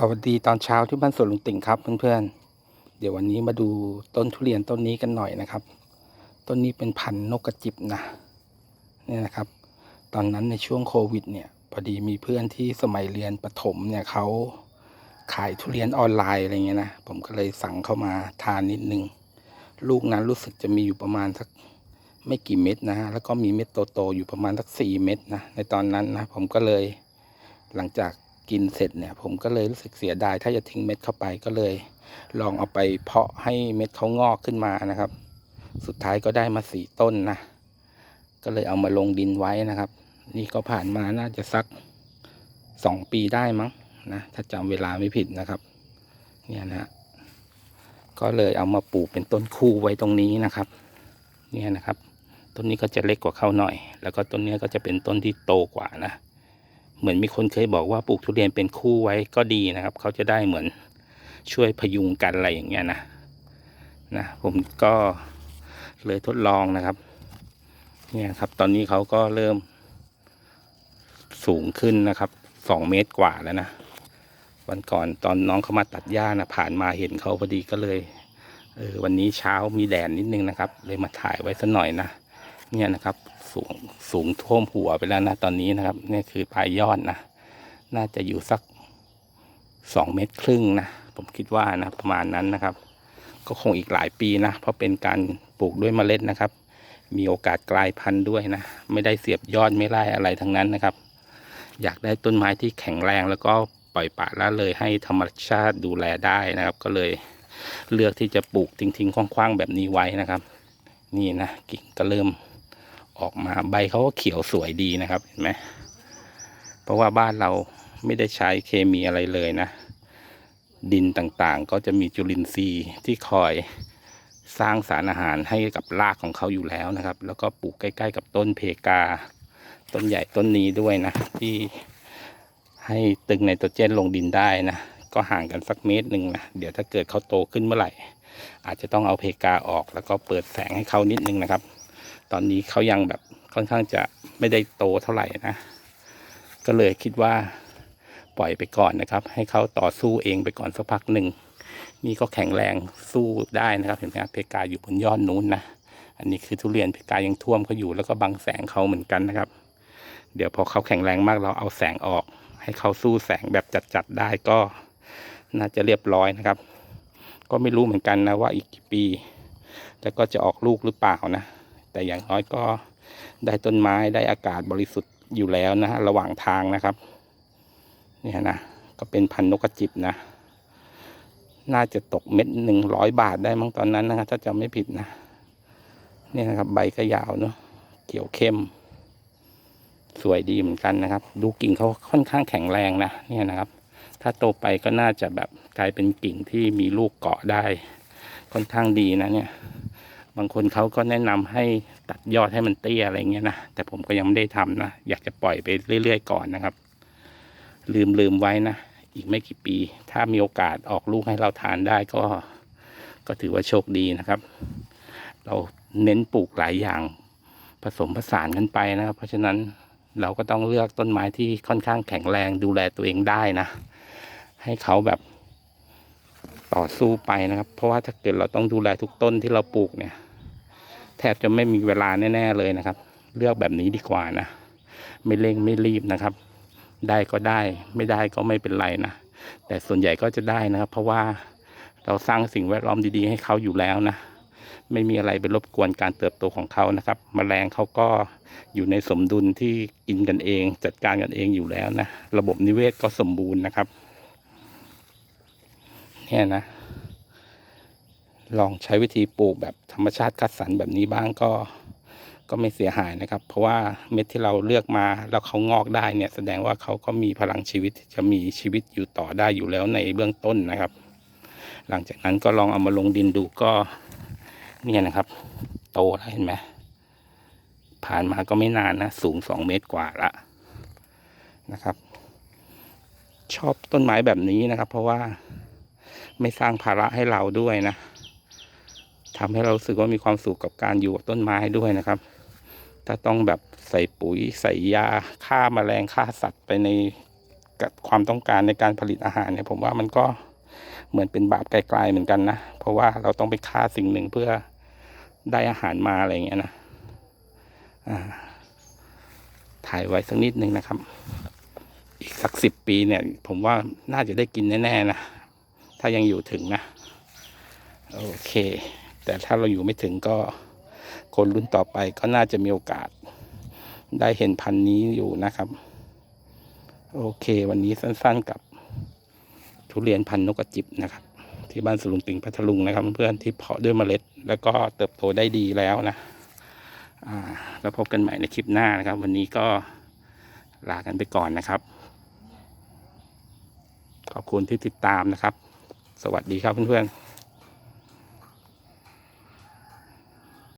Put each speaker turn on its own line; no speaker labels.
สวัสดีตอนเช้าที่บ้านสวนลุงติ่งครับเพื่อนๆ เดี๋ยววันนี้มาดูต้นทุเรียนต้นนี้กันหน่อยนะครับ ต้นนี้เป็นพันธุ์นกกระจิบนะเนี่ยนะครับ ตอนนั้นในช่วงโควิดเนี่ยพอดีมีเพื่อนที่สมัยเรียนประถมเนี่ยเขาขายทุเรียนออนไลน์อะไรเงี้ยนะผมก็เลยสั่งเข้ามาทานนิดนึง ลูกนั้นรู้สึกจะมีอยู่ประมาณสักไม่กี่เม็ดนะฮะแล้วก็มีเม็ดโตๆอยู่ประมาณสักสี่เม็ดนะในตอนนั้นนะผมก็เลยหลังจาก กินเสร็จเนี่ย ผมก็เลยรู้สึกเสียดาย ถ้าจะทิ้งเม็ดเข้าไปก็เลย ลองเอาไปเพาะให้เม็ดเขางอกขึ้นมานะครับ สุดท้ายก็ได้มาสี่ต้นนะก็เลยเอามาลงดินไว้นะครับ นี่ก็ผ่านมาน่าจะสักสองปีได้มั้งนะถ้าจำเวลาไม่ผิดนะครับ เนี่ยนะก็เลยเอามาปลูกเป็นต้นคู่ไว้ตรงนี้นะครับ เนี่ยนะครับ ต้นนี้ก็จะเล็กกว่าเขาหน่อย แล้วก็ต้นนี้ก็จะเป็นต้นที่โตกว่านะ เหมือนมีคนเคยบอกว่าปลูกทุเรียนเป็นคู่ไว้ก็ดีนะครับ เขาจะได้เหมือนช่วยพยุงกันอะไรอย่างเงี้ยนะนะผมก็เลยทดลองนะครับ เนี่ยครับ ตอนนี้เขาก็เริ่มสูงขึ้นนะครับสองเมตรกว่าแล้วนะวันก่อนตอนน้องเขามาตัดหญ้านะผ่านมาเห็นเขาพอดีก็เลยเออวันนี้เช้ามีแดดนิดนึงนะครับ เลยมาถ่ายไว้สักหน่อยนะเนี่ยนะครับ สูงสูงท่วมหัวไปแล้วนะตอนนี้นะครับนี่คือปลายยอดนะน่าจะอยู่สักสองเมตรครึ่งนะผมคิดว่านะประมาณนั้นนะครับ ก็คงอีกหลายปีนะเพราะเป็นการปลูกด้วยเมล็ดนะครับ มีโอกาสกลายพันธุ์ด้วยนะไม่ได้เสียบยอดไม่ไล่อะไรทั้งนั้นนะครับ อยากได้ต้นไม้ที่แข็งแรงแล้วก็ปล่อยปละละเลยให้ธรรมชาติดูแลได้นะครับ ก็เลยเลือกที่จะปลูกทิ้งๆคว้างๆแบบนี้ไว้นะครับ นี่นะกิ่งก็เริ่ม ออกมาใบเขาก็เขียวสวยดีนะครับเห็นไหมเพราะว่าบ้านเราไม่ได้ใช้เคมีอะไรเลยนะ ดินต่างๆ ก็จะมีจุลินทรีย์ที่คอยสร้างสารอาหารให้กับรากของเขาอยู่แล้วนะครับ แล้วก็ปลูกใกล้ ๆ กับต้นเพกา ต้นใหญ่ต้นนี้ด้วยนะ ที่ให้ตึงไนโตรเจนลงดินได้นะ ก็ห่างกันสักเมตรหนึ่งนะ เดี๋ยวถ้าเกิดเขาโตขึ้นเมื่อไหร่ อาจจะต้องเอาเพกาออกแล้วก็เปิดแสงให้เขานิดนึงนะครับ ตอนนี้เขายังแบบค่อนข้างจะไม่ได้โตเท่าไหร่นะ ก็เลยคิดว่าปล่อยไปก่อนนะครับ ให้เขาต่อสู้เองไปก่อนสักพักหนึ่งนี่ก็แข็งแรงสู้ได้นะครับ เห็นไหมครับเพกาอยู่บนยอดนู้นนะอันนี้คือทุเรียนเพกายังท่วมเขาอยู่แล้วก็บังแสงเขาเหมือนกันนะครับ เดี๋ยวพอเขาแข็งแรงมากเราเอาแสงออก ให้เขาสู้แสงแบบจัดๆได้ก็น่าจะเรียบร้อยนะครับ ก็ไม่รู้เหมือนกันนะว่าอีกกี่ปีแต่ก็จะออกลูกหรือเปล่านะ แต่อย่างน้อยก็ได้ต้นไม้ได้อากาศบริสุทธิ์อยู่แล้วนะฮะระหว่างทางนะครับ เนี่ยนะก็เป็นพันนกกระจิบนะ น่าจะตกเม็ดหนึ่งร้อยบาทได้มั้งตอนนั้นนะครับถ้าจำไม่ผิดนะเนี่ยนะครับ ใบก็ยาวเนาะเขียวเข้ม สวยดีเหมือนกันนะครับ ดูกิ่งเขาค่อนข้างแข็งแรงนะเนี่ยนะครับ ถ้าโตไปก็น่าจะแบบกลายเป็นกิ่งที่มีลูกเกาะได้ค่อนข้างดีนะเนี่ย บางคนเขาก็แนะนำให้ตัดยอดให้มันเตี้ยอะไรเงี้ยนะ แต่ผมก็ยังไม่ได้ทำนะ อยากจะปล่อยไปเรื่อยๆก่อนนะครับ ลืมลืมไว้นะ อีกไม่กี่ปี ถ้ามีโอกาสออกลูกให้เราทานได้ก็ ก็ถือว่าโชคดีนะครับ เราเน้นปลูกหลายอย่างผสมผสานกันไปนะครับ เพราะฉะนั้นเราก็ต้องเลือกต้นไม้ที่ค่อนข้างแข็งแรงดูแลตัวเองได้นะ ให้เขาแบบต่อสู้ไปนะครับ เพราะว่าถ้าเกิดเราต้องดูแลทุกต้นที่เราปลูกเนี่ย แทบจะไม่มีเวลาแน่ๆเลยนะครับ เลือกแบบนี้ดีกว่านะ ไม่เร่งไม่รีบนะครับ ได้ก็ได้ไม่ได้ก็ไม่เป็นไรนะ แต่ส่วนใหญ่ก็จะได้นะครับ เพราะว่าเราสร้างสิ่งแวดล้อมดีๆ ให้เขาอยู่แล้วนะ ไม่มีอะไรไปรบกวนการเติบโตของเขานะครับแมลงเขาก็อยู่ในสมดุลที่กินกันเอง จัดการกันเองอยู่แล้วนะ ระบบนิเวศก็สมบูรณ์นะครับเนี่ยนะ ลองใช้วิธีปลูกแบบธรรมชาติคัดสรรแบบนี้บ้างก็ก็ไม่เสียหายนะครับ เพราะว่าเม็ดที่เราเลือกมาแล้วเขางอกได้เนี่ยแสดงว่าเขาก็มีพลังชีวิตจะมีชีวิตอยู่ต่อได้อยู่แล้วในเบื้องต้นนะครับ หลังจากนั้นก็ลองเอามาลงดินดูก็เนี่ยนะครับ โตแล้วเห็นไหมผ่านมาก็ไม่นานนะ สูงสองเมตรกว่าละนะครับ ชอบต้นไม้แบบนี้นะครับ เพราะว่าไม่สร้างภาระให้เราด้วยนะ ทำให้เราสึกว่ามีความสุขกับการอยู่กับต้นไม้ด้วยนะครับ ถ้าต้องแบบใส่ปุ๋ยใส่ยาฆ่าแมลงฆ่าสัตว์ไปในกับความต้องการในการผลิตอาหารเนี่ยผมว่ามันก็เหมือนเป็นบาปไกลๆเหมือนกันนะ เพราะว่าเราต้องไปฆ่าสิ่งหนึ่งเพื่อได้อาหารมาอะไรเงี้ยนะอ่าถ่ายไว้สักนิดนึงนะครับ อีกสักสิบปีเนี่ย ผมว่าน่าจะได้กินแน่ๆนะ ถ้ายังอยู่ถึงนะ โอเค แต่ถ้าเราอยู่ไม่ถึงก็คนรุ่นต่อไปก็น่าจะมีโอกาส ได้เห็นพันธุ์นี้อยู่นะครับ โอเค วันนี้สั้นๆกับทุเรียนพันธุ์นกกระจิบนะครับ ที่บ้านสลุงติงพัทลุงนะครับ เพื่อนๆที่เพาะด้วยเมล็ด แล้วก็เติบโตได้ดีแล้วนะแล้วพบกันใหม่ในคลิปหน้านะครับ วันนี้ก็ลากันไปก่อนนะครับ ขอบคุณที่ติดตามนะครับ สวัสดีครับเพื่อนๆ